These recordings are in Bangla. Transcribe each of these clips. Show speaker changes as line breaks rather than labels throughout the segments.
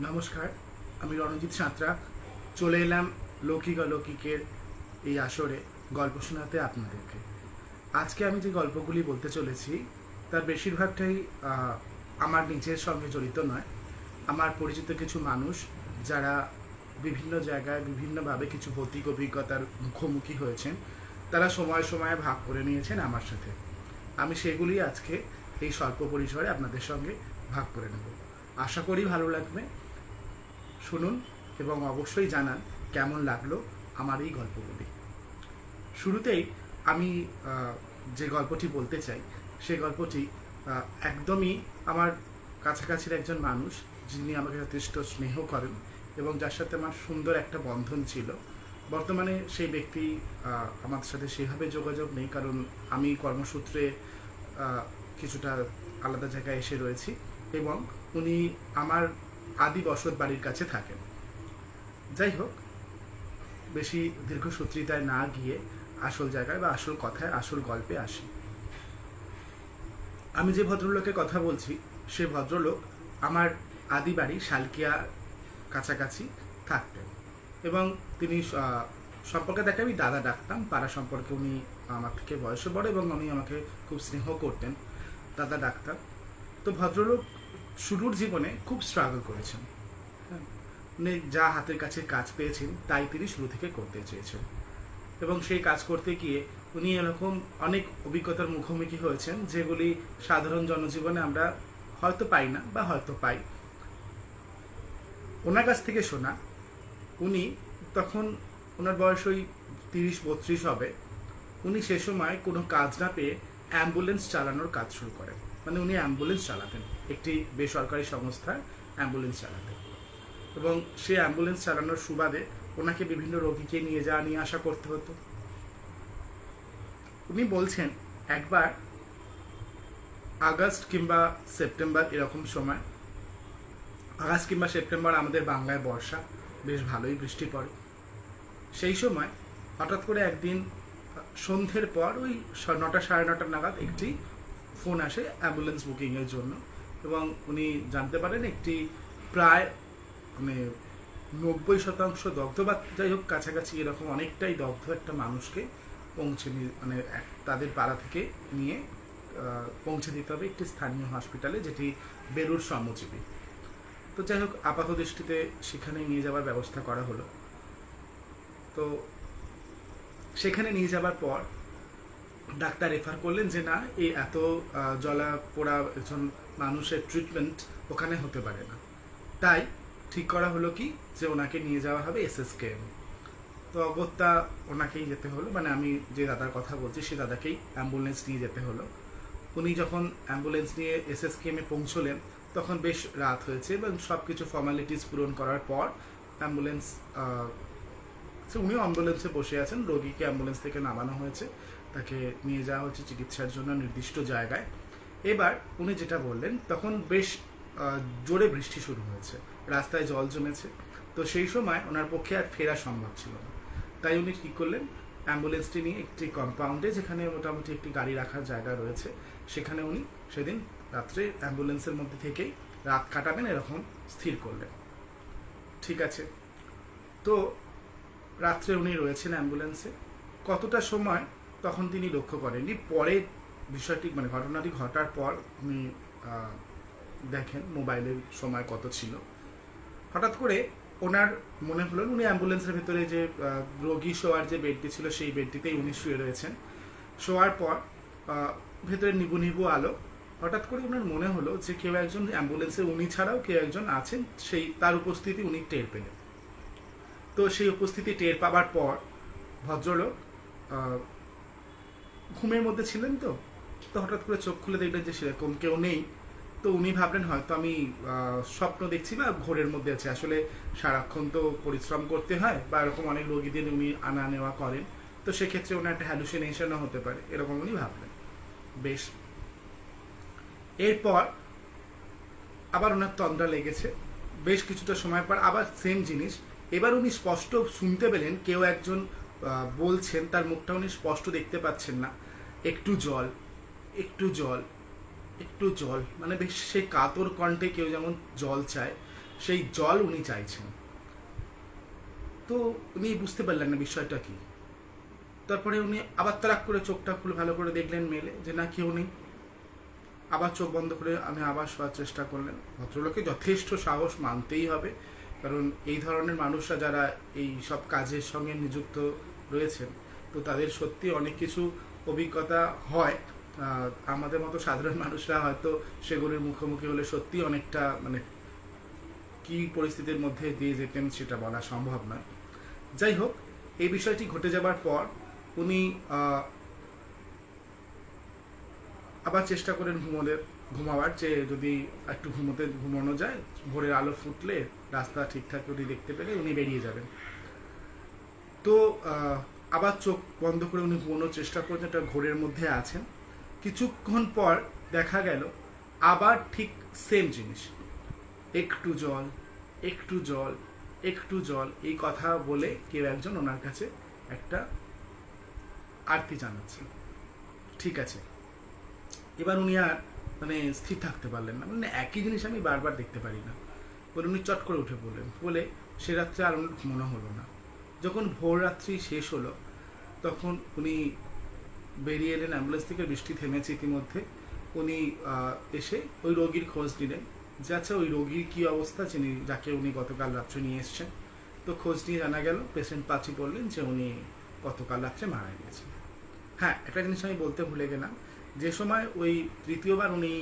নমস্কার, আমি রণজিৎ সাঁতরা। চলে এলাম লৌকিক অলৌকিকের এই আসরে গল্প শোনাতে আপনাদেরকে। আজকে আমি যে গল্পগুলি বলতে চলেছি, তার বেশিরভাগটাই আমার নিজের সঙ্গে জড়িত নয়। আমার পরিচিত কিছু মানুষ যারা বিভিন্ন জায়গায় বিভিন্নভাবে কিছু ভৌতিক অভিজ্ঞতার মুখোমুখি হয়েছেন, তারা সময় সময়ে ভাগ করে নিয়েছেন আমার সাথে। আমি সেগুলি আজকে এই স্বল্প পরিসরে আপনাদের সঙ্গে ভাগ করে নেব। আশা করি ভালো লাগবে। শুনুন এবং অবশ্যই জানান কেমন লাগল আমার এই গল্পগুলি। শুরুতেই আমি যে গল্পটি বলতে চাই সেই গল্পটি একদমই আমার কাছাকাছির একজন মানুষ যিনি আমাকে যথেষ্ট স্নেহ করেন এবং যার সাথে আমার সুন্দর একটা বন্ধন ছিল। বর্তমানে সেই ব্যক্তি আমার সাথে সেভাবে যোগাযোগ নেই কারণ আমি কর্মসূত্রে কিছুটা আলাদা জায়গায় এসে রয়েছি এবং উনি আমার আদি বসত বাড়ির কাছে থাকেন। যাই হোক বেশি দীর্ঘসূত্রিতায় না গিয়ে আসল জায়গায় বা আসল কথায়, আসল গল্পে আসি। আমি যে ভদ্রলোকের কথা বলছি, সে ভদ্রলোক আমার আদি বাড়ি শালকিয়া কাছাকাছি থাকতেন এবং তিনি সম্পর্কে তাকে আমি দাদা ডাকতাম। পাড়া সম্পর্কে উনি আমার থেকে বয়সে বড় এবং উনি আমাকে খুব স্নেহ করতেন, দাদা ডাকতাম। তো ভদ্রলোক শুরুর জীবনে খুব স্ট্রাগল করেছেন। উনি যা হাতের কাছে কাজ পেয়েছেন, তাই তিনি শুরু থেকে করতে চেয়েছেন। এবং সেই কাজ করতে গিয়ে উনি এরকম অনেক অভিজ্ঞতার মুখোমুখি হয়েছেন, যেগুলি সাধারণ জনজীবনে আমরা হয়তো পাই না বা হয়তো পাই। ওনার কাছ থেকে শোনা, উনি তখন ওনার বয়স ওই তিরিশ বত্রিশ হবে, উনি সে সময় কোনো কাজ না পেয়ে অ্যাম্বুলেন্স চালানোর কাজ শুরু করেন। মানে উনি অ্যাম্বুলেন্স চালাতেন। একটি বেসরকারি সংস্থায় অ্যাম্বুলেন্স চালাতেন এবং সে অ্যাম্বুলেন্স চালানোর সুবাদে ওনাকে বিভিন্ন রোগীকে নিয়ে যাওয়া, নিয়ে আসা করতে হতো। উনি বলছেন, একবার আগস্ট কিংবা সেপ্টেম্বর এরকম সময়, আগস্ট কিংবা সেপ্টেম্বর আমাদের বাংলায় বর্ষা, বেশ ভালোই বৃষ্টি পড়ে। সেই সময় হঠাৎ করে একদিন সন্ধ্যের পর ওই নটা সাড়ে নটা নাগাদ একটি ফোন আসে অ্যাম্বুলেন্স বুকিংয়ের জন্য। এবং উনি জানতে পারেন একটি প্রায় মানে নব্বই শতাংশ দগ্ধ বা যাই হোক কাছাকাছি এরকম অনেকটাই দগ্ধ একটা মানুষকে পৌঁছে মানে তাদের পাড়া থেকে নিয়ে পৌঁছে দিতে হবে একটি স্থানীয় হসপিটালে যেটি বেলুর শ্রমজীবী তো যাই হোক, আপাত দৃষ্টিতে সেখানে নিয়ে যাওয়ার ব্যবস্থা করা হলো। তো সেখানে নিয়ে যাবার পর ডাক্তার রেফার করলেন যে না এই এত জলা পোড়া একজন মানুষের ট্রিটমেন্ট ওখানে হতে পারে না। তাই ঠিক করা হলো কি যে ওনাকে নিয়ে যাওয়া হবে এসএসকেএম। তো অগত্যা ওনাকেই যেতে হলো মানে আমি যে দাদার কথা বলছি সে দাদাকেই অ্যাম্বুলেন্স নিয়ে যেতে হলো। উনি যখন অ্যাম্বুলেন্স নিয়ে এসএসকেএমে পৌঁছলেন, তখন বেশ রাত হয়েছে এবং সব কিছু ফর্মালিটিস পূরণ করার পর অ্যাম্বুলেন্স উনিও অ্যাম্বুলেন্সে বসে আছেন, রোগীকে অ্যাম্বুলেন্স থেকে নামানো হয়েছে। তাকে নিয়ে যাওয়া হচ্ছে চিকিৎসার জন্য নির্দিষ্ট জায়গায়। এবার উনি যেটা বললেন, তখন বেশ জোরে বৃষ্টি শুরু হয়েছে। রাস্তায় জল জমেছে। তো সেই সময় ওনার পক্ষে আর ফেরা সম্ভব ছিল না। তাই উনি কী করলেন, অ্যাম্বুলেন্সটি নিয়ে একটি কম্পাউন্ডে, যেখানে মোটামুটি একটি গাড়ি রাখার জায়গা রয়েছে, সেখানে উনি সেদিন রাত্রে অ্যাম্বুলেন্সের মধ্যে থেকেই রাত কাটাবেন, এরকম স্থির করলেন। ঠিক আছে। তো রাত্রে উনি রয়েছেন অ্যাম্বুলেন্সে। কতটা সময় তখন তিনি লক্ষ্য করেননি, পরে বিষয়টি মানে ঘটনাটি ঘটার পর উনি দেখেন মোবাইলের সময় কত ছিল। হঠাৎ করে ওনার মনে হলো, উনি অ্যাম্বুলেন্সের ভেতরে যে রোগী শোয়ার যে বেডটি ছিল, সেই বেডটিতেই উনি শুয়ে রয়েছেন। শোয়ার পর ভেতরে নিবু নিবু আলো। হঠাৎ করে ওনার মনে হলো যে, কেউ একজন অ্যাম্বুলেন্সে উনি ছাড়াও কেউ একজন আছেন, সেই, তার উপস্থিতি উনি টের পেলেন। তো সেই উপস্থিতি টের পাবার পর ভদ্রলোক ঘুমের মধ্যে ছিলেন তো? তো হঠাৎ করে চোখ খুলে দেখলেন যে সেরকম কেউ নেই। তো উনি ভাবলেন, হয়তো আমি স্বপ্ন দেখছি বা ঘোরের মধ্যে আছে। আসলে সারাক্ষণ তো পরিশ্রম করতে হয় বা এরকম অনেক রোগীদের উনি আনা নেওয়া করেন। তো সেক্ষেত্রে ওনার একটা হ্যালুসিনেশনও হতে পারে। এরকম উনি ভাবলেন। বেশ। এরপর আবার ওনার তন্দ্রা লেগেছে। বেশ কিছুটা সময় পর আবার সেম জিনিস। এবার উনি স্পষ্ট শুনতে পেলেন, কেউ একজন বলছেন, তার মুখটা উনি স্পষ্ট দেখতে পাচ্ছেন না। একটু জল। একটু জল একটু জল মানে বেশ সেই কাতর কণ্ঠে কেউ যেমন জল চায়, সেই জল উনি চাইছেন। তো উনি বুঝতে পারলেন না বিষয়টা কি। তারপরে উনি আবার তারাক করে চোখটা খুলে ভালো করে দেখলেন মেলে, যে না, কেউ নেই। আবার চোখ বন্ধ করে আমি আবার শোয়ার চেষ্টা করলেন। ভদ্রলোকে যথেষ্ট সাহস মানতেই হবে, কারণ এই ধরনের মানুষরা যারা এই সব কাজের সঙ্গে নিযুক্ত রয়েছেন, তো তাদের সত্যি অনেক কিছু অভিজ্ঞতা হয়। আমাদের মতো সাধারণ মানুষরা হয়তো সেগুলির মুখোমুখি হলে সত্যি অনেকটা মানে কি পরিস্থিতির মধ্যে দিয়ে যেতেন সেটা বলা সম্ভব নয়। যাই হোক, এই বিষয়টি ঘটে যাবার পর উনি আবার চেষ্টা করেন ঘুমোদের ঘুমাবার যে যদি একটু ঘুমোতে, ঘুমানো যায়, ভোরের আলো ফুটলে রাস্তা ঠিকঠাক উনি দেখতে পেলে উনি বেরিয়ে যাবেন। তো আবার চোখ বন্ধ করে উনি ঘুমানোর চেষ্টা করছেন একটা ঘোরের মধ্যে আছেন। কিছুক্ষণ পর দেখা গেল, আবার ঠিক সেম জিনিস। একটু জল একটু জল একটু জল, এই কথা বলে কেউ একজন ওনার কাছে একটা আরতি জানাচ্ছে। ঠিক আছে। এবার উনি আর মানে স্থির থাকতে পারলেন না। মানে একই জিনিস আমি বারবার দেখতে পারি না। বলে উনি চট করে উঠে পড়লেন। বলে, সে রাত্রে আর ওনার ঘুমানো হলো না। যখন ভোর রাত্রি শেষ হলো, তখন উনি বেরিয়ে এলেন অ্যাম্বুলেন্স থেকে, বৃষ্টি থেমেছে ইতিমধ্যে। উনি এসে ওই রোগীর খোঁজ নিলেন। যে আচ্ছা ওই রোগীর কী অবস্থা? যিনি, যাকে উনি গতকাল রাত্রে নিয়ে এসছেন। তো খোঁজ নিয়ে জানা গেল, পেশেন্ট পাচি বললেন যে উনি গতকাল রাত্রে মারা গিয়েছেন। হ্যাঁ একটা জিনিস আমি বলতে ভুলে গেলাম। যে সময় ওই তৃতীয়বার উনি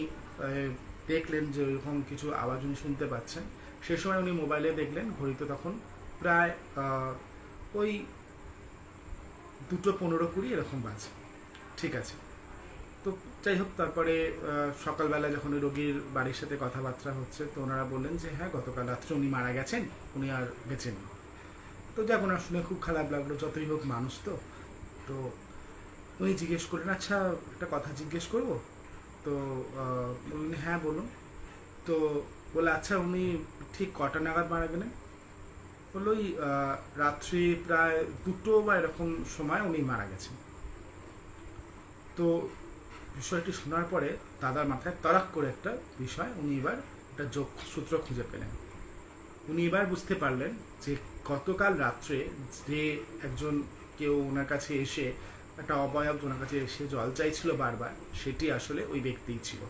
দেখলেন যে ওইরকম কিছু আওয়াজ উনি শুনতে পাচ্ছেন, সে সময় উনি মোবাইলে দেখলেন, ঘড়িতে তখন প্রায় ওই দুটো পনেরো কুড়ি এরকম বাজে। ঠিক আছে। তো যাই হোক, তারপরে সকালবেলা যখন রোগীর বাড়ির সাথে কথাবার্তা হচ্ছে, তো ওনারা বললেন যে হ্যাঁ গতকাল রাত্রে উনি মারা গেছেন, উনি আর বেঁচে নেই তো যাক, ওনার শুনে খুব খারাপ লাগল, যতই হোক মানুষ তো। তো উনি জিজ্ঞেস করলেন আচ্ছা একটা কথা জিজ্ঞেস করব? তো বললেন হ্যাঁ বলুন। তো বলে আচ্ছা উনি ঠিক কটা নাগাদ মারা গেলেন? বলল, ওই রাত্রি প্রায় দুটো বা এরকম সময় উনি মারা গেছেন। তো বিষয়টি শোনার পরে দাদার মাথায় তরাক করে একটা বিষয়, উনি এবার একটা যোগ সূত্র খুঁজে পেলেন। উনি এবার বুঝতে পারলেন যে গতকাল রাত্রে যে একজন কেউ ওনার কাছে এসে, একটা অবয়ব ওনার কাছে এসে জল চাইছিল বারবার, সেটি আসলে ওই ব্যক্তিই ছিল।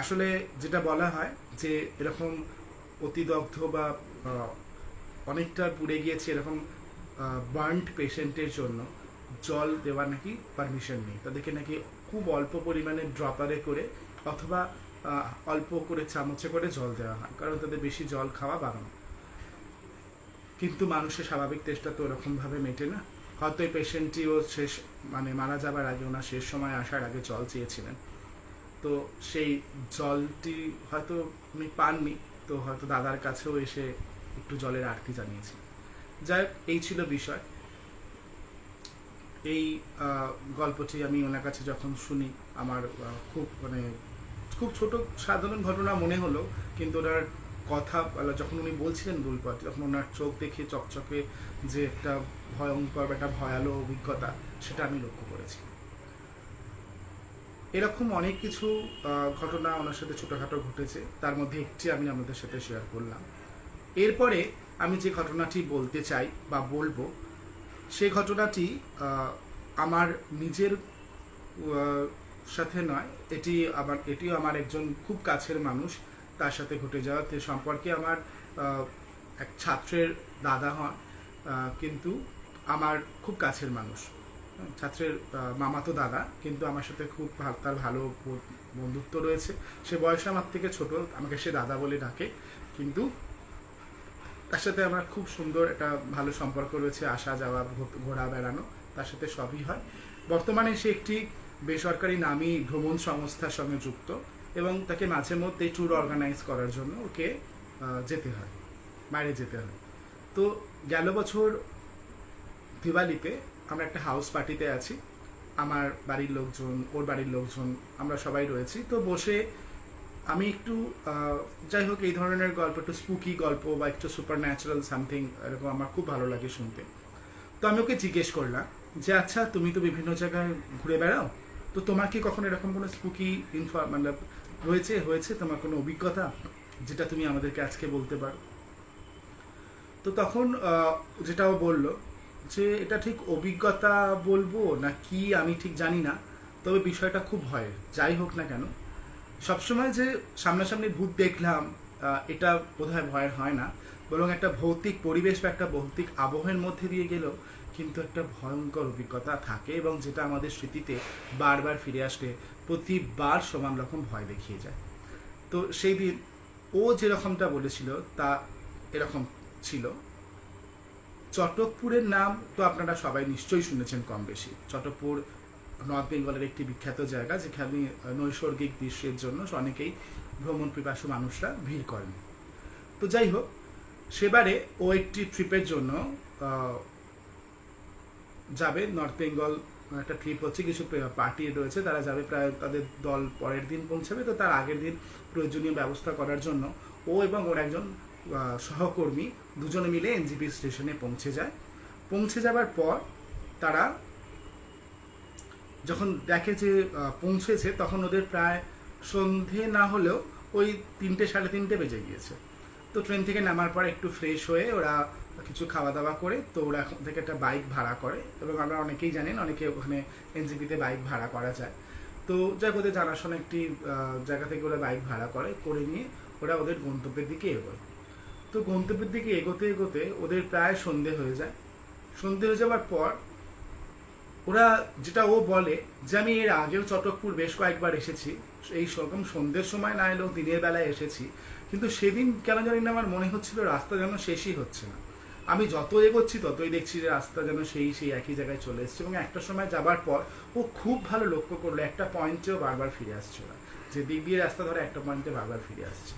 আসলে যেটা বলা হয় যে এরকম অতিদগ্ধ বা অনেকটা পুড়ে গিয়েছে এরকম বার্নড পেশেন্টের জন্য জল দেওয়ার নাকি পারমিশন নেই। তাদেরকে নাকি খুব অল্প পরিমাণে ড্রপারে করে অথবা অল্প করে চামচে করে জল দেওয়া হয় কারণ তাদের বেশি জল খাওয়া বারণ। কিন্তু মানুষের স্বাভাবিক চেষ্টা তো ওরকমভাবে মেটে না। হয়তো এই পেশেন্টটিও শেষ মানে মারা যাবার আগে ওনার শেষ সময় আসার আগে জল চেয়েছিলেন। তো সেই জলটি হয়তো উনি পাননি তো হয়তো দাদার কাছেও এসে একটু জলের আরতি জানিয়েছি যাই হোক, এই ছিল বিষয়। এই গল্পটি আমি ওনার কাছে যখন শুনি, আমার খুব মানে খুব ছোট সাধারণ ঘটনা মনে হলো, কিন্তু ওনার কথা যখন উনি বলছিলেন দুলপথ তখন ওনার চোখ দেখে চকচকে যে একটা ভয়ঙ্কর একটা ভয়ালো অভিজ্ঞতা, সেটা আমি লক্ষ্য করেছি। এরকম অনেক কিছু ঘটনা ওনার সাথে ছোটোখাটো ঘটেছে, তার মধ্যে একটি আমি আপনাদের সাথে শেয়ার করলাম। এরপরে আমি যে ঘটনাটি বলতে চাই বা বলব সেই ঘটনাটি আমার নিজের সাথে নয়, এটি আমার এটিও আমার একজন খুব কাছের মানুষ, তার সাথে ঘটে যাওয়া তে সম্পর্কে আমার এক ছাত্রের দাদা হন কিন্তু আমার খুব কাছের মানুষ। ছাত্রের মামাতো দাদা, কিন্তু আমার সাথে খুব তার ভালো বন্ধুত্ব রয়েছে। সে বয়সে আমার থেকে ছোট, আমাকে সে দাদা বলে ডাকে। কিন্তু তার সাথে আমার খুব সুন্দর একটা ভালো সম্পর্ক রয়েছে, আসা যাওয়া ঘোরা, বেড়ানো, তার সাথে সবই হয়। বর্তমানে সে একটি বেসরকারি নামী ভ্রমণ সংস্থার সঙ্গে যুক্ত এবং তাকে মাঝে মধ্যে ট্যুর অর্গানাইজ করার জন্য ওকে যেতে হয়, বাইরে যেতে হয়। তো গেল বছর দিওয়ালিতে আমরা একটা হাউস পার্টিতে আছি। আমার বাড়ির লোকজন, ওর বাড়ির লোকজন, আমরা সবাই রয়েছি। তো বসে আমি একটু যাই হোক এই ধরনের গল্প একটু স্পুকি গল্প বা একটু সুপার ন্যাচারাল সামথিং এরকম আমার খুব ভালো লাগে শুনতে। তো আমি ওকে জিজ্ঞেস করলাম যে আচ্ছা তুমি তো বিভিন্ন জায়গায় ঘুরে বেড়াও? তো তোমার কি কখনো এরকম কোনো স্পুকি ইনফা মানে রয়েছে হয়েছে তোমার কোনো অভিজ্ঞতা যেটা তুমি আমাদেরকে আজকে বলতে পারো? তো তখন আহ, যেটাও বলল যে এটা ঠিক অভিজ্ঞতা বলব না কি আমি ঠিক জানি না তবে বিষয়টা খুব ভয়ের। যাই হোক না কেন সবসময় যে সামনাসামনি ভূত দেখলাম এটা বোধহয় ভয়ের হয় না। বরং একটা ভৌতিক পরিবেশ বা একটা ভৌতিক আবহের মধ্যে দিয়ে গেলেও কিন্তু একটা ভয়ঙ্কর অভিজ্ঞতা থাকে এবং যেটা আমাদের স্মৃতিতে বারবার ফিরে আসলে প্রতিবার সমান রকম ভয় দেখিয়ে যায়। তো সেই দিন ও যেরকমটা বলেছিল, তা এরকম ছিল। চটকপুরের নাম তো আপনারা সবাই নিশ্চয়ই শুনেছেন কম বেশি। চটকপুর নর্থ বেঙ্গলের একটি বিখ্যাত জায়গা, যেখানে নৈসর্গিক দৃশ্যের জন্য অনেকেই ভ্রমণ পিপাসু মানুষরা ভিড় করেন। তো যাই হোক, সেবারে ও একটি ট্রিপের জন্য যাবে নর্থ বেঙ্গল একটা ট্রিপ হচ্ছে কিছু পার্টি রয়েছে, তারা যাবে প্রায় তাদের দল পরের দিন পৌঁছাবে। তো তার আগের দিন প্রয়োজনীয় ব্যবস্থা করার জন্য ও এবং ওর একজন সহকর্মী দুজনে মিলে এনজিপি স্টেশনে পৌঁছে যায়। পৌঁছে যাবার পর তারা যখন দেখে যে পৌঁছেছে, তখন ওদের প্রায় সন্ধে না হলেও ওই তিনটে, সাড়ে তিনটে বেজে গিয়েছে। তো ট্রেন থেকে নামার পর একটু ফ্রেশ হয়ে ওরা কিছু খাওয়া দাওয়া করে, তো ওরা এখন থেকে একটা বাইক ভাড়া করে এবং আমরা অনেকেই জানেন, অনেকে ওখানে এনজিপিতে বাইক ভাড়া করা যায়। তো যাই ওদের জানাশোনা একটি জায়গা থেকে ওরা বাইক ভাড়া করে করে নিয়ে ওরা ওদের গন্তব্যের দিকে এগোয়। তো গন্তব্যের দিকে এগোতে এগোতে ওদের প্রায় সন্ধে হয়ে যায়। সন্ধে হয়ে যাওয়ার পর ওরা যেটা ও বলে যে আমি এর আগেও চটকপুর বেশ কয়েকবার এসেছি, এই রকম সন্ধ্যের সময় না এলেও দিনের বেলায় এসেছি, কিন্তু সেদিন কেন জানি না আমার মনে হচ্ছিল রাস্তা যেন শেষই হচ্ছে না। আমি যত এগোচ্ছি ততই দেখছি যে রাস্তা যেন সেই সেই একই জায়গায় চলে এসছে এবং একটা সময় যাবার পর ও খুব ভালো লক্ষ্য করল, একটা পয়েন্টেও বারবার ফিরে আসছে না। যে দিক দিয়ে রাস্তা ধরে একটা পয়েন্টে বারবার ফিরে আসছে।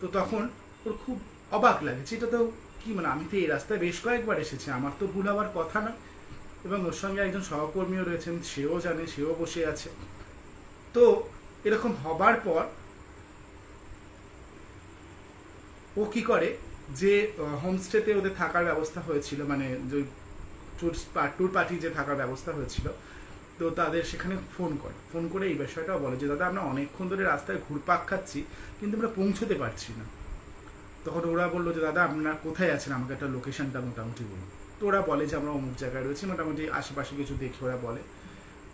তো তখন ওর খুব অবাক লাগে এটা তো কি মানে আমি তো এই রাস্তায় বেশ কয়েকবার এসেছি, আমার তো ভুল হওয়ার কথা না এবং ওর সঙ্গে একজন সহকর্মীও রয়েছেন, সেও জানে, সেও বসে আছে। তো এরকম হবার পর ও কি করে যে হোমস্টেতে ওদের থাকার ব্যবস্থা হয়েছিল মানে যে ট্যুর ট্যুর পার্টি যে থাকার ব্যবস্থা হয়েছিল, তো তাদের সেখানে ফোন করে। ফোন করে এই বিষয়টাও বলে যে, দাদা, আমরা অনেকক্ষণ ধরে রাস্তায় ঘুরপাক খাচ্ছি, কিন্তু আমরা পৌঁছতে পারছি না। তখন ওরা বলল যে, দাদা, আপনারা কোথায় আছেন? আমাকে একটা লোকেশনটা মোটামুটি বলুন। তো ওরা বলে যে আমরা অমুক জায়গায় রয়েছি, মোটামুটি আশেপাশে কিছু দেখে ওরা বলে।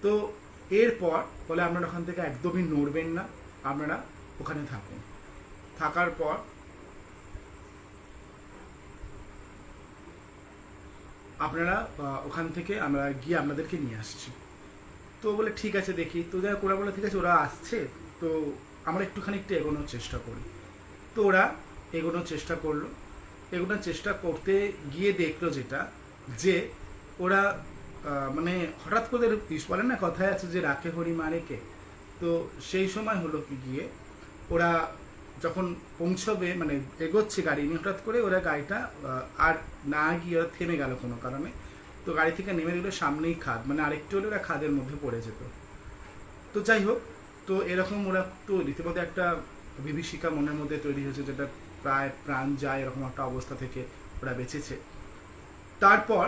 তো এরপর বলে, আপনারা ওখান থেকে একদমই নড়বেন না, আপনারা ওখানে থাকুন। থাকার পর আপনারা ওখান থেকে আমরা গিয়ে আপনাদেরকে নিয়ে আসছি। তো বলে, ঠিক আছে, দেখি। তো যাই ওরা বলে, ঠিক আছে, ওরা আসছে। তো আমরা একটুখানি একটু এগোনোর চেষ্টা করি। তো ওরা এগোনোর চেষ্টা করল। এগোনোর চেষ্টা করতে গিয়ে দেখল যেটা, যে ওরা মানে হঠাৎ করে বলে না, কথায় আছে যে রাখে হরি মারেকে তো সেই সময় হলো কি গিয়ে ওরা যখন পৌঁছবে মানে এগোচ্ছে গাড়ি নিয়ে, হঠাৎ করে ওরা গাড়িটা আর না গিয়ে ওরা থেমে গেল কোনো কারণে। তো গাড়ি থেকে নেমে দিল সামনেই খাদ মানে আরেকটু হলে ওরা খাদের মধ্যে পড়ে যেত। তো যাই হোক, তো এরকম ওরা তো রীতিমতো একটা বিভীষিকা মনের মধ্যে তৈরি হয়েছে যেটা প্রায় প্রাণ যায় এরকম একটা অবস্থা থেকে ওরা বেঁচেছে। তারপর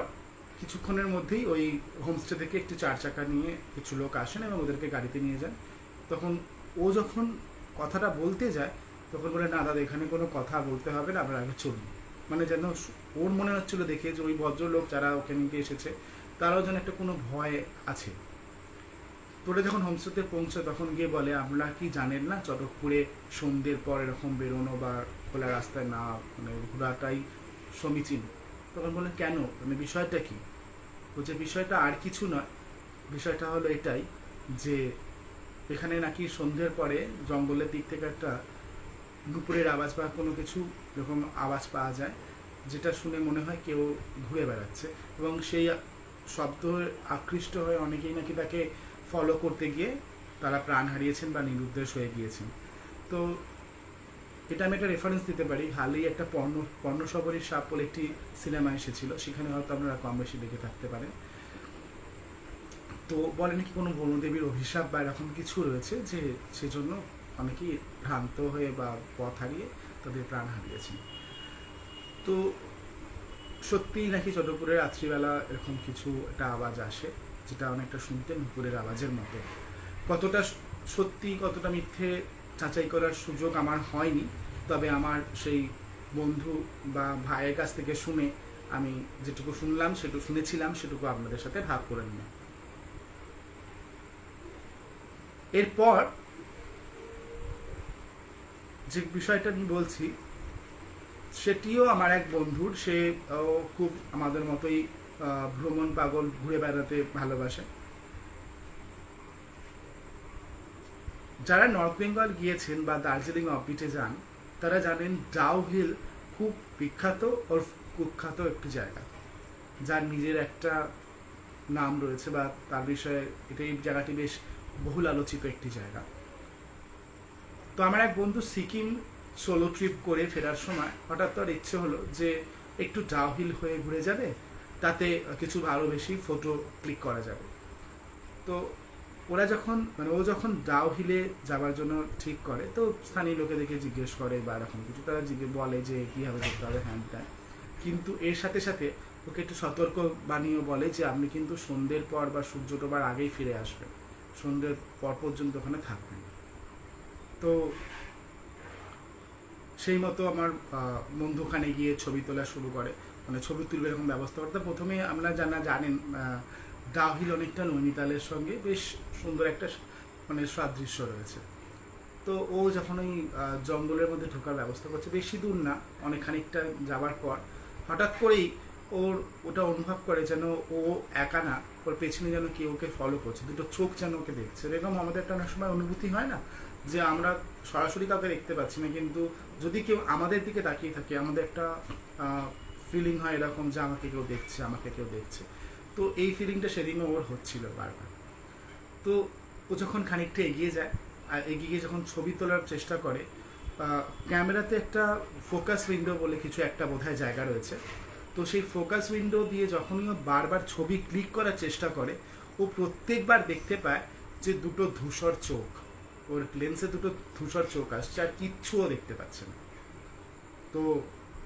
কিছুক্ষণের মধ্যেই ওই হোমস্টে থেকে একটি চার চাকা নিয়ে কিছু লোক আসেন এবং ওদেরকে গাড়িতে নিয়ে যান। তখন ও যখন কথাটা বলতে যায়, তখন বলে, না দাদা, এখানে কোনো কথা বলতে হবে না, আমরা আগে চলুন মানে যেন ওর মনে হচ্ছিল দেখে যে ওই ভদ্রলোক যারা ওখানে গিয়ে এসেছে, তারাও যেন একটা কোনো ভয় আছে। তোরা যখন হোমস্টেতে পৌঁছে, তখন গিয়ে বলে আপনারা কি জানেন না, চটকপুরে সন্ধ্যের পর এরকম বেরোনো বা খোলা রাস্তায় না মানে ঘোরাটাই সমীচীন। তখন বলে কেন? মানে বিষয়টা কি? বলছে, বিষয়টা আর কিছু নয়। বিষয়টা হলো এটাই যে, এখানে নাকি সন্ধ্যের পরে জঙ্গলের দিক থেকে একটা দুপুরের আওয়াজ বা কোনো কিছু এরকম আওয়াজ পাওয়া যায়, যেটা শুনে মনে হয় কেউ ঘুরে বেড়াচ্ছে এবং সেই শব্দ আকৃষ্ট হয়ে অনেকেই নাকি তাকে ফলো করতে গিয়ে তারা প্রাণ হারিয়েছেন বা নিরুদ্দেশ হয়ে গিয়েছেন। তো এটা আমি একটা রেফারেন্স দিতে পারি। হালেই একটা পর্ণ পর্ণসবরী সাপ বলে একটি সিনেমা এসেছিল। সেখানে হয়তো আপনারা কম বেশি দেখে থাকতে পারেন। তো বলে নাকি কোনো বনদেবীর অভিশাপ বা এরকম কিছু রয়েছে যে সেজন্য অনেকেই ভ্রান্ত হয়ে বা পথ হারিয়ে তাদের প্রাণ হারিয়েছেন তো সত্যিই নাকি চন্দ্রপুরের রাত্রিবেলা এরকম কিছু একটা আওয়াজ আসে, যেটা অনেকটা শুনতে নুপুরের আওয়াজের মতো। কতটা সত্যি কতটা মিথ্যে যাচাই করার সুযোগ আমার হয়নি। তবে আমার সেই বন্ধু বা ভাইয়ের কাছ থেকে শুনে আমি যেটুকু শুনলাম সেটুকু শুনেছিলাম, সেটুকু আপনাদের সাথে ভাগ করে নিলাম। এরপর যে বিষয়টা আমি বলছি, সেটিও আমার এক বন্ধুর। সে খুব আমাদের মতোই ভ্রমণ পাগল, ঘুরে বেড়াতে ভালোবাসে। যারা নর্থ বেঙ্গল গিয়েছেন বা দার্জিলিং অফবিটে যান, তারা জানেন ডাউ হিল খুব বিখ্যাত ও কুখ্যাত একটি জায়গা, যার নিজের একটা নাম রয়েছে বা তার বিষয়ে এটা এই জায়গাটি বেশ বহুল আলোচিত একটি জায়গা। তো আমার এক বন্ধু সিকিম সোলো ট্রিপ করে ফেরার সময় হঠাৎ তার ইচ্ছে হলো যে একটু ডাউহিল হয়ে ঘুরে যাবে, তাতে কিছু আরও বেশি ফটো ক্লিক করা যাবে। তো ওরা যখন মানে ও যখন ডাউ হিলে যাওয়ার জন্য ঠিক করে তো স্থানীয় লোকেদেরকে জিজ্ঞেস করে বা এরকম কিছু তারা জিজ্ঞেস বলে যে কীভাবে যেতে হবে হ্যান ত্যান। কিন্তু এর সাথে সাথে ওকে একটু সতর্ক বানিয়েও বলে যে আপনি কিন্তু সন্ধ্যের পর বা সূর্য ডোবার আগেই ফিরে আসবেন। সন্ধ্যের পর পর্যন্ত ওখানে থাকবেন। তো সেই মতো আমার আহ, বন্ধু গিয়ে ছবি তোলা শুরু করে। মানে ছবি তুলবে এরকম ব্যবস্থা করতে প্রথমে আমরা জানা জানেন ডাউহিল অনেকটা নৈনিতালের সঙ্গে বেশ সুন্দর একটা মানে সাদৃশ্য রয়েছে। তো ও যখন ওই জঙ্গলের মধ্যে ঢোকার ব্যবস্থা করছে, বেশি দূর না অনেক খানিকটা পর, হঠাৎ করেই ওর ওটা অনুভব করে যেন ও একা না, ওর পেছনে যেন কেউ ওকে ফলো করছে, দুটো চোখ যেন ওকে দেখছে। এরকম আমাদের একটা অনেক সময় অনুভূতি হয় না, যে আমরা সরাসরি কাউকে দেখতে পাচ্ছি না, কিন্তু যদি কেউ আমাদের দিকে তাকিয়ে থাকে, আমাদের একটা ফিলিং হয় এরকম যে আমাকে কেউ দেখছে, আমাকে কেউ দেখছে। তো এই ফিলিংটা সেদিনও ওর হচ্ছিল বারবার। তো ও যখন খানিকটা এগিয়ে যায় আর এগিয়ে গিয়ে যখন ছবি তোলার চেষ্টা করে ক্যামেরাতে একটা ফোকাস উইন্ডো বলে কিছু একটা বোধহয় জায়গা রয়েছে। তো সেই ফোকাস উইন্ডো দিয়ে যখনই ও বারবার ছবি ক্লিক করার চেষ্টা করে, ও প্রত্যেকবার দেখতে পায় যে দুটো ধূসর চোখ, ওর লেন্সে দুটো ধূসর চোখ আসছে আর কিচ্ছুও দেখতে পাচ্ছে না। তো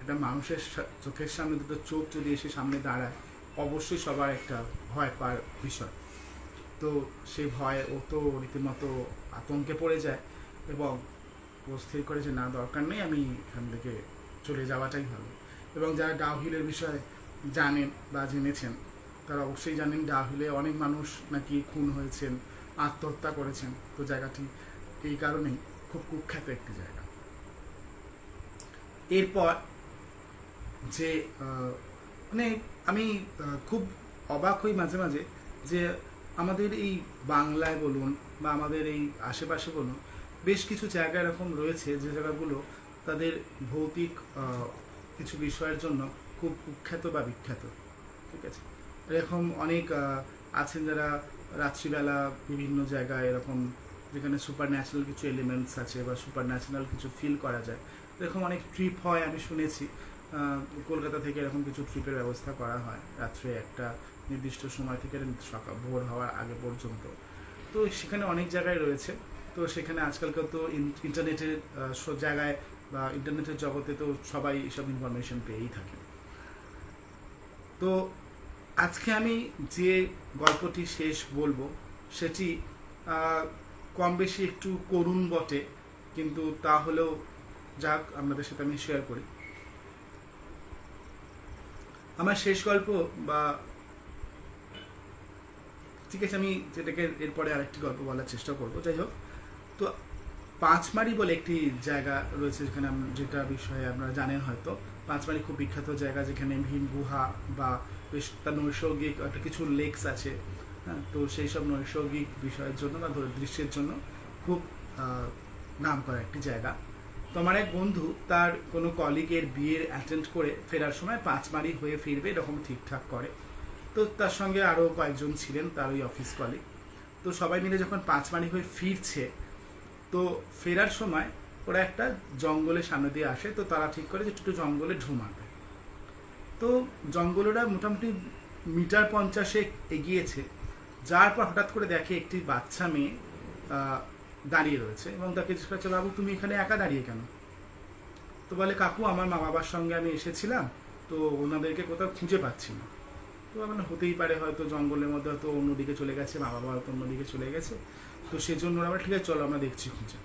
এটা মানুষের চোখের সামনে দুটো চোখ যদি এসে সামনে দাঁড়ায় অবশ্যই সবার একটা ভয় পার বিষয়। তো সেই ভয়ে ও তো রীতিমতো আতঙ্কে পড়ে যায় এবং ও স্থির করে যে, না, দরকার নেই, আমি এখান থেকে চলে যাওয়াটাই ভালো। এবং যারা ডাউহিলের বিষয়ে জানেন বা জেনেছেন, তারা অবশ্যই জানেন ডাউহিলে অনেক মানুষ নাকি খুন হয়েছেন, আত্মহত্যা করেছেন। তো জায়গাটি এই কারণেই খুব কুখ্যাত একটি জায়গা। এরপর যে মানে আমি খুব অবাক হই মাঝে মাঝে যে আমাদের এই বাংলায় বলুন বা আমাদের এই আশেপাশে বলুন বেশ কিছু জায়গা এরকম রয়েছে যে জায়গাগুলো তাদের ভৌতিক কিছু বিষয়ের জন্য খুব কুখ্যাত বা বিখ্যাত। ঠিক আছে? এরকম অনেক আছেন যারা রাত্রিবেলা বিভিন্ন জায়গায় এরকম যেখানে সুপার ন্যাচারাল কিছু এলিমেন্টস আছে বা সুপার ন্যাচারাল কিছু ফিল করা যায়। এরকম অনেক ট্রিপ হয় আমি শুনেছি। কলকাতা থেকে এরকম কিছু ট্রিপের ব্যবস্থা করা হয় রাত্রে একটা নির্দিষ্ট সময় থেকে সকাল ভোর হওয়ার আগে পর্যন্ত। তো সেখানে অনেক জায়গায় রয়েছে। তো সেখানে আজকালকার তো ইন- ইন্টারনেটের জায়গায় বা ইন্টারনেটের জগতে তো সবাই এসব ইনফরমেশন পেয়েই থাকে। তো আজকে আমি যে গল্পটি শেষ বলব, সেটি কম বেশি একটু করুণ বটে, কিন্তু তা হলেও যাক, আপনাদের সাথে আমি শেয়ার করি। আমার শেষ গল্প বা ঠিক আছে, আমি যেটাকে এরপরে আরেকটি গল্প বলার চেষ্টা করব, যাই হোক। তো পাঁচমারি বলে একটি জায়গা রয়েছে যেখানে যেটা বিষয়ে আপনারা জানেন হয়তো। পাঁচমারি খুব বিখ্যাত জায়গা যেখানে ভীম গুহা বা বেশ তার নৈসর্গিক একটা কিছু লেকস আছে। হ্যাঁ তো সেই সব নৈসর্গিক বিষয়ের জন্য বা দৃশ্যের জন্য খুব নাম করা একটি জায়গা। তো আমার এক বন্ধু, তার কোনো কলিগের বিয়ের অ্যাটেন্ড করে ফেরার সময় পাঁচমারি হয়ে ফিরবে, এরকম ঠিকঠাক করে। তো তার সঙ্গে আরও কয়েকজন ছিলেন, তার ওই অফিস কলিগ তো সবাই মিলে যখন পাঁচমারি হয়ে ফিরছে, তো ফেরার সময় ওরা একটা জঙ্গলের সামনে দিয়ে আসে, তো তারা ঠিক করে যে একটু জঙ্গলে ঢু মারবে। তো জঙ্গল ওরা মোটামুটি মিটার পঞ্চাশে এগিয়েছে, যার পর হঠাৎ করে দেখে একটি বাচ্চা মেয়ে দাঁড়িয়ে রয়েছে এবং তাকে জিজ্ঞেস করছে, বাবু, তুমি এখানে একা দাঁড়িয়ে কেন? তো বলে, কাকু, আমার মা বাবার সঙ্গে আমি এসেছিলাম, তো ওনাদেরকে কোথাও খুঁজে পাচ্ছি না। তো মানে হতেই পারে হয়তো জঙ্গলের মধ্যে হয়তো অন্যদিকে চলে গেছে, মা বাবা হয়তো অন্যদিকে চলে গেছে। তো সেজন্য ওরা ঠিক আছে, চলো, আমরা দেখছি খুঁজে।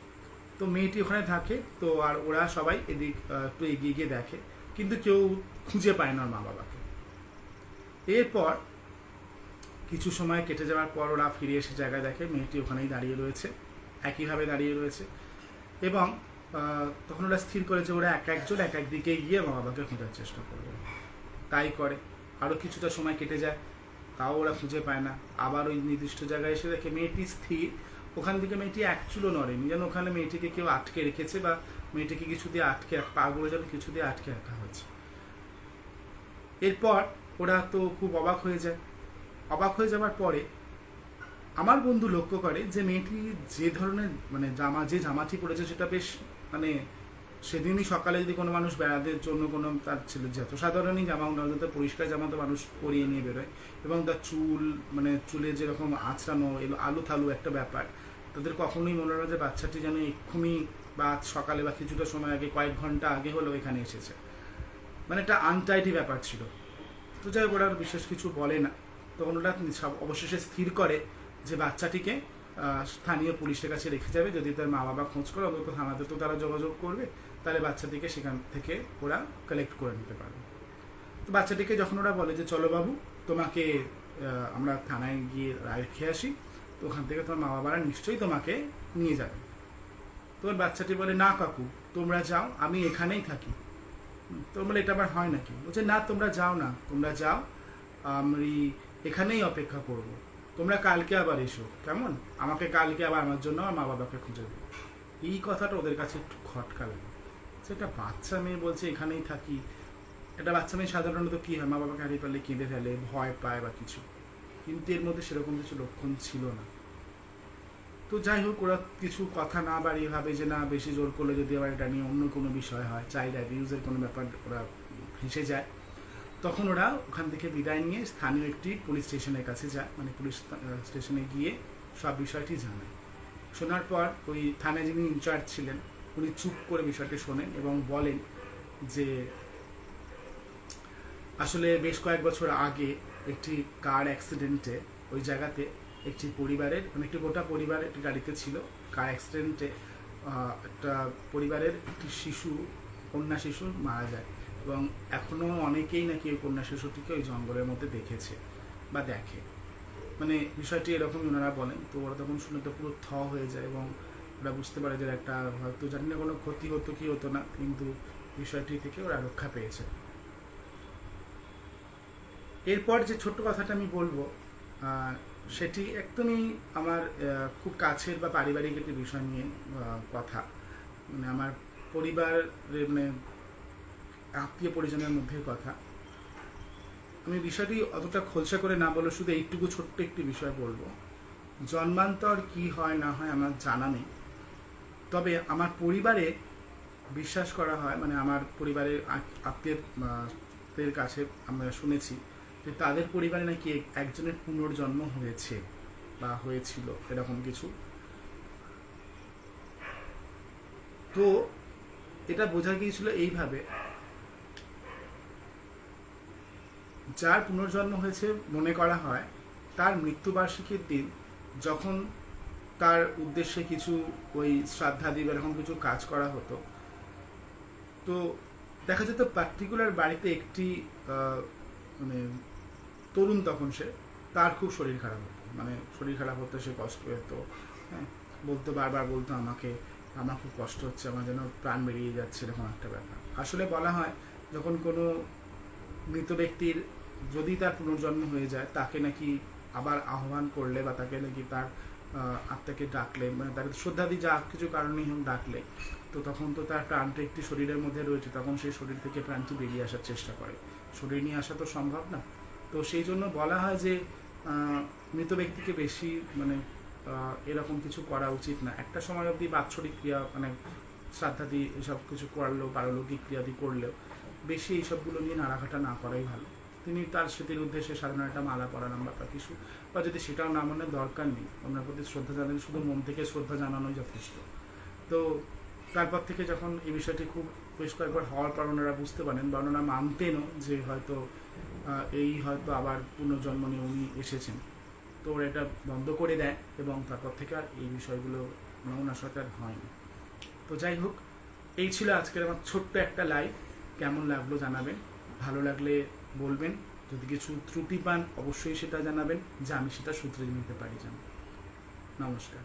তো মেয়েটি ওখানে থাকে, তো আর ওরা সবাই এদিক একটু এগিয়ে গিয়ে দেখে, কিন্তু কেউ খুঁজে পায় না মা বাবাকে। এরপর কিছু সময় কেটে যাওয়ার পর ওরা ফিরে এসে জায়গায় দেখে, মেয়েটি ওখানেই দাঁড়িয়ে রয়েছে। একইভাবে দাঁড়িয়ে রয়েছে। এবং তখন ওরা স্থির করে যে ওরা এক একজন এক এক দিকে গিয়ে মা বাবাকে খোঁজার চেষ্টা করবে। তাই করে। আরও কিছুটা সময় কেটে যায়, তাও ওরা খুঁজে পায় না। আবার ওই নির্দিষ্ট জায়গায় এসে দেখে মেয়েটি স্থির। ওখান থেকে মেয়েটি এক চুলো নড়েনি। যেন ওখানে মেয়েটিকে কেউ আটকে রেখেছে বা মেয়েটিকে কিছু দিয়ে আটকে রাখ- পা গুলো যেন কিছু দিয়ে আটকে রাখা হয়েছে। এরপর ওরা তো খুব অবাক হয়ে যায়। অবাক হয়ে যাওয়ার পরে আমার বন্ধু লক্ষ্য করে যে মেয়েটি যে ধরনের মানে জামা, যে জামাটি পরেছে সেটা বেশ মানে সেদিনই সকালে যদি কোনো মানুষ বেড়াতে জন্য কোনো তার ছিল, যত সাধারণই জামা ওনার তো পরিষ্কার জামা তো মানুষ পরিয়ে নিয়ে বেরোয়। এবং তার চুল মানে চুলে যেরকম আঁচড়ানো, এলো আলু থালু একটা ব্যাপার, তাদের কখনোই মনে হয় যে বাচ্চাটি যেন এক্ষুনি বা সকালে বা কিছুটা সময় আগে, কয়েক ঘণ্টা আগে হলেও এখানে এসেছে। মানে একটা আনটাইটি ব্যাপার ছিল। তো যাই ওরা বিশেষ কিছু বলে না। তখন ওরা সব অবশেষে স্থির করে যে বাচ্চাটিকে স্থানীয় পুলিশের কাছে রেখে যাবে, যদি তার মা বাবা খোঁজ করে অন্তত থানাতে তো তারা যোগাযোগ করবে, তাহলে বাচ্চাটিকে সেখান থেকে ওরা কালেক্ট করে নিতে পারবে। তো বাচ্চাটিকে যখন ওরা বলে যে, চলো বাবু, তোমাকে আমরা থানায় গিয়ে রেখে আসি, তো ওখান থেকে তোমার মা বাবারা নিশ্চয়ই তোমাকে নিয়ে যাবে। তোমার বাচ্চাটি বলে, না কাকু, তোমরা যাও, আমি এখানেই থাকি। তো বলে, এটা আবার হয় নাকি? বলছে, না, তোমরা যাও না, তোমরা যাও, আমি এখানেই অপেক্ষা করব। তোমরা কালকে আবার এসো, কেমন? আমাকে কালকে আবার আমার জন্য আমার মা বাবাকে খুঁজে দেবে এই কথাটা ওদের কাছে একটু খটকা লাগে। সেটা বাচ্চা মেয়ে বলছে, এখানেই থাকি। একটা বাচ্চা মেয়ে সাধারণত কি হয়? মা বাবাকে হারিয়ে ফেললে, কেঁদে ফেলে, ভয় পায় বা কিছু। কিন্তু এর মধ্যে সেরকম কিছু লক্ষণ ছিল না। তো যাই হোক, ওরা কিছু কথা না বাড়িয়ে ভাবে যে, না, বেশি জোর করলে যদি আবার এটা নিয়ে অন্য কোনো বিষয় হয় চাইল্ড অ্যাবিউজের কোনো ব্যাপার ওরা ভেসে যায়। তখন ওরা ওখান থেকে বিদায় নিয়ে স্থানীয় একটি পুলিশ স্টেশনের কাছে যায়। মানে পুলিশ স্টেশনে গিয়ে সব বিষয়টি জানায়। শোনার পর ওই থানায় যিনি ইনচার্জ ছিলেন, উনি চুপ করে বিষয়টি শোনেন এবং বলেন যে, আসলে বেশ কয়েক বছর আগে একটি কার অ্যাক্সিডেন্টে ওই জায়গাতে একটি পরিবারের মানে একটি গোটা পরিবার একটি গাড়িতে ছিল। কার অ্যাক্সিডেন্টে একটা পরিবারের একটি শিশু, কন্যা শিশু মারা যায়। এবং এখনও অনেকেই নাকি ওই কন্যা শিশুটিকে ওই জঙ্গলের মধ্যে দেখেছে বা দেখে। মানে বিষয়টি এরকমই ওনারা বলেন, তো ওরা তখন শুনে তো পুরো থ হয়ে যায় এবং ওরা বুঝতে পারে যে একটা হয়তো জানি না কোনো ক্ষতি হতো কি হতো না, কিন্তু বিষয়টি থেকে ওরা রক্ষা পেয়েছে। এরপর যে ছোট্ট কথাটা আমি বলব সেটি একদমই আমার খুব কাছের বা পারিবারিক একটি বিষয় নিয়ে কথা। মানে আমার পরিবারের মানে আত্মীয় পরিজনের মধ্যে কথা। আমি বিষয়টি অতটা খোলসা করে না বলে শুধু এইটুকু ছোট্ট একটি বিষয় বলব। জন্মান্তর কি হয়, না হয় আমার জানা নেই। তবে আমার পরিবারে বিশ্বাস করা হয় মানে আমার পরিবারের আ- আত্মীয়ের দের কাছে আমরা শুনেছি যে তাদের পরিবারে নাকি একজনের পুনর্জন্ম হয়েছে বা হয়েছিল এরকম কিছু। তো এটা বোঝা গিয়েছিল এইভাবে যার পুনর্জন্ম হয়েছে মনে করা হয়, তার মৃত্যুবার্ষিকীর দিন যখন তার উদ্দেশ্যে কিছু ওই শ্রাদ্ধাদি এরকম কিছু কাজ করা হতো। তো দেখা যেত পার্টিকুলার বাড়িতে একটি মানে তরুণ তখন সে, তার খুব শরীর খারাপ হতো। মানে শরীর খারাপ হতো সে কষ্ট পেতো। হ্যাঁ বলতো বারবার বলতো আমাকে, আমার খুব কষ্ট হচ্ছে, আমার যেন প্রাণ বেরিয়ে যাচ্ছে, এরকম একটা ব্যাপার। আসলে বলা হয়, যখন কোনো মৃত ব্যক্তির যদি তার পুনর্জন্ম হয়ে যায়, তাকে নাকি আবার আহ্বান করলে বা তাকে নাকি তার আত্মাকে ডাকলে মানে তাকে শ্রদ্ধাদি যা কিছু কারণেই হোক ডাকলে, তো তখন তো তার প্রাণটা একটি শরীরের মধ্যে রয়েছে, তখন সেই শরীর থেকে প্রাণটি বেরিয়ে আসার চেষ্টা করে। শরীর নিয়ে আসা তো সম্ভব না। তো সেই জন্য বলা হয় যে মৃত ব্যক্তিকে বেশি মানে এরকম কিছু করা উচিত না। একটা সময় অবধি বাৎসরিক ক্রিয়া মানে শ্রাদ্ধাদি এসব কিছু করলেও পারলৌকিক ক্রিয়াদি করলেও বেশি এইসবগুলো নিয়ে নাড়াঘাটা না করাই ভালো। তিনি তার স্মৃতির উদ্দেশ্যে সাধারণ একটা মালা পরালাম বা কিছু। বা যদি সেটাও না মনে দরকার নেই ওনার প্রতি শ্রদ্ধা জানালে শুধু মন থেকে শ্রদ্ধা জানানোই যথেষ্ট। তো তারপর থেকে যখন এই বিষয়টি খুব বেশ কয়েকবার হওয়ার পর ওনারা বুঝতে পারেন বা ওনারা মানতেনও যে হয়তো এই হয়তো আবার পুনর্জন্ম নিয়ে উনি এসেছেন। তো ওরা এটা বন্ধ করে দেয় এবং তারপর থেকে আর এই বিষয়গুলো ওনার সাথে আর হয়নি। তো যাই হোক, এই ছিল আজকের আমার ছোট্ট একটা লাইভ কেমন লাগল জানাবেন, ভালো লাগলে বলবেন, যদি কিছু ত্রুটি পান অবশ্যই সেটা জানাবেন, যে আমি সেটা সূত্রে নিতে পারি যেন নমস্কার।